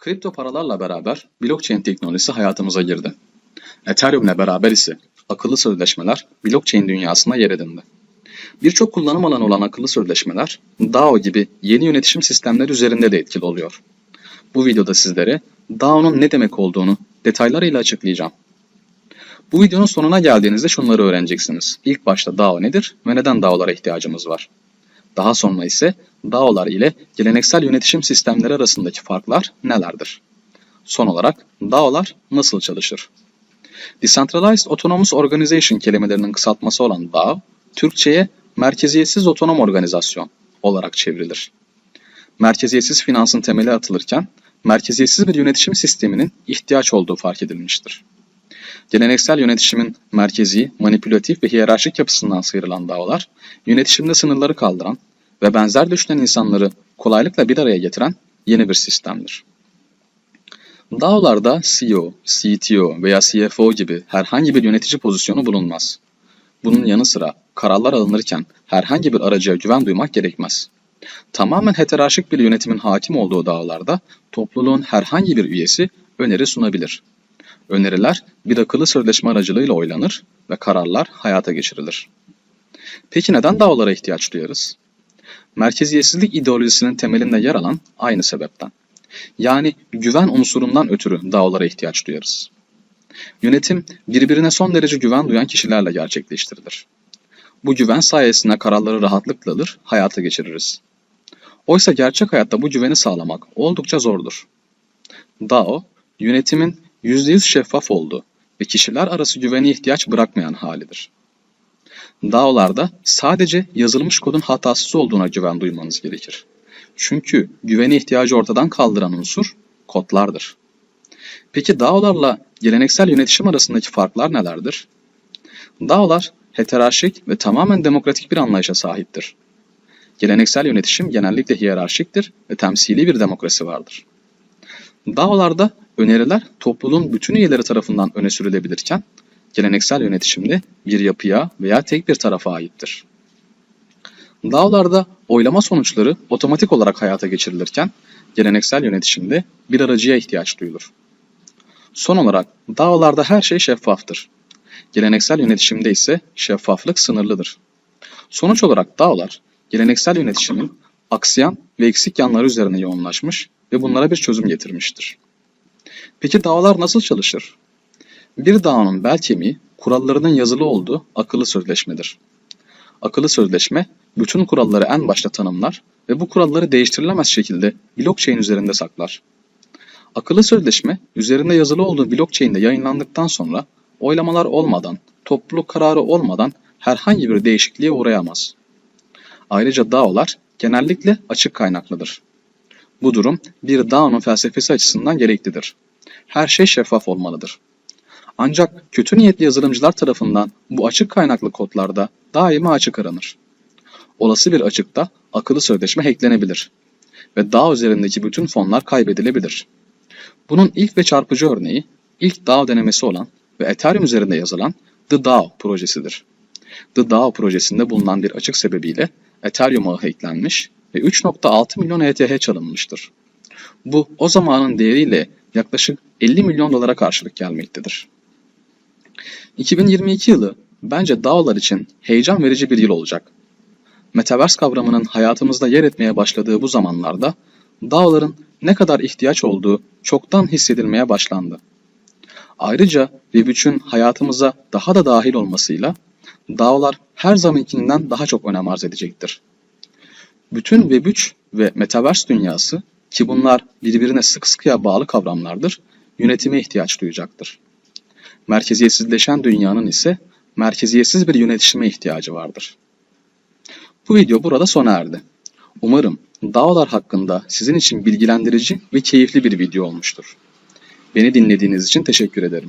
Kripto paralarla beraber blockchain teknolojisi hayatımıza girdi. Ethereum ile beraber ise akıllı sözleşmeler blockchain dünyasına yer edindi. Birçok kullanım alanı olan akıllı sözleşmeler DAO gibi yeni yönetişim sistemleri üzerinde de etkili oluyor. Bu videoda sizlere DAO'nun ne demek olduğunu detaylarıyla açıklayacağım. Bu videonun sonuna geldiğinizde şunları öğreneceksiniz. İlk başta DAO nedir ve neden DAO'lara ihtiyacımız var? Daha sonra ise DAO'lar ile geleneksel yönetişim sistemleri arasındaki farklar nelerdir? Son olarak DAO'lar nasıl çalışır? Decentralized Autonomous Organization kelimelerinin kısaltması olan DAO, Türkçe'ye merkeziyetsiz otonom organizasyon olarak çevrilir. Merkeziyetsiz finansın temeli atılırken, merkeziyetsiz bir yönetişim sisteminin ihtiyaç olduğu fark edilmiştir. Geleneksel yönetişimin merkezi, manipülatif ve hiyerarşik yapısından sıyrılan DAO'lar, yönetişimde sınırları kaldıran ve benzer düşünen insanları kolaylıkla bir araya getiren yeni bir sistemdir. DAO'larda CEO, CTO veya CFO gibi herhangi bir yönetici pozisyonu bulunmaz. Bunun yanı sıra kararlar alınırken herhangi bir aracıya güven duymak gerekmez. Tamamen heterarşik bir yönetimin hakim olduğu DAO'larda topluluğun herhangi bir üyesi öneri sunabilir. Öneriler bir akıllı sözleşme aracılığıyla oylanır ve kararlar hayata geçirilir. Peki neden DAO'lara ihtiyaç duyarız? Merkeziyetsizlik ideolojisinin temelinde yer alan aynı sebepten. Yani güven unsurundan ötürü DAO'lara ihtiyaç duyarız. Yönetim birbirine son derece güven duyan kişilerle gerçekleştirilir. Bu güven sayesinde kararları rahatlıkla alır, hayata geçiririz. Oysa gerçek hayatta bu güveni sağlamak oldukça zordur. DAO, yönetimin %100 şeffaf olduğu ve kişiler arası güvene ihtiyaç bırakmayan halidir. DAO'larda sadece yazılmış kodun hatasız olduğuna güven duymanız gerekir. Çünkü güvene ihtiyacı ortadan kaldıran unsur kodlardır. Peki DAO'larla geleneksel yönetişim arasındaki farklar nelerdir? DAO'lar heterarşik ve tamamen demokratik bir anlayışa sahiptir. Geleneksel yönetişim genellikle hiyerarşiktir ve temsili bir demokrasi vardır. DAO'larda öneriler topluluğun bütün üyeleri tarafından öne sürülebilirken, geleneksel yönetişimde bir yapıya veya tek bir tarafa aittir. DAO'larda oylama sonuçları otomatik olarak hayata geçirilirken, geleneksel yönetişimde bir aracıya ihtiyaç duyulur. Son olarak DAO'larda her şey şeffaftır. Geleneksel yönetişimde ise şeffaflık sınırlıdır. Sonuç olarak DAO'lar, geleneksel yönetişimin aksayan ve eksik yanları üzerine yoğunlaşmış ve bunlara bir çözüm getirmiştir. Peki DAO'lar nasıl çalışır? Bir DAO'nun bel kemiği kurallarının yazılı olduğu akıllı sözleşmedir. Akıllı sözleşme bütün kuralları en başta tanımlar ve bu kuralları değiştirilemez şekilde blockchain üzerinde saklar. Akıllı sözleşme üzerinde yazılı olduğu blockchain'de yayınlandıktan sonra oylamalar olmadan, topluluk kararı olmadan herhangi bir değişikliğe uğrayamaz. Ayrıca DAO'lar genellikle açık kaynaklıdır. Bu durum bir DAO'nun felsefesi açısından gereklidir. Her şey şeffaf olmalıdır. Ancak kötü niyetli yazılımcılar tarafından bu açık kaynaklı kodlarda daima açık aranır. Olası bir açıkta akıllı sözleşme hacklenebilir ve DAO üzerindeki bütün fonlar kaybedilebilir. Bunun ilk ve çarpıcı örneği ilk DAO denemesi olan ve Ethereum üzerinde yazılan The DAO projesidir. The DAO projesinde bulunan bir açık sebebiyle Ethereum ağı hacklenmiş ve 3.6 milyon ETH çalınmıştır. Bu o zamanın değeriyle yaklaşık 50 milyon dolara karşılık gelmektedir. 2022 yılı bence DAO'lar için heyecan verici bir yıl olacak. Metaverse kavramının hayatımızda yer etmeye başladığı bu zamanlarda DAO'ların ne kadar ihtiyaç olduğu çoktan hissedilmeye başlandı. Ayrıca Web3'ün hayatımıza daha da dahil olmasıyla DAO'lar her zamankinden daha çok önem arz edecektir. Bütün Web3 ve Metaverse dünyası ki bunlar birbirine sık sıkıya bağlı kavramlardır, yönetime ihtiyaç duyacaktır. Merkeziyetsizleşen dünyanın ise merkeziyetsiz bir yönetişime ihtiyacı vardır. Bu video burada sona erdi. Umarım DAO'lar hakkında sizin için bilgilendirici ve keyifli bir video olmuştur. Beni dinlediğiniz için teşekkür ederim.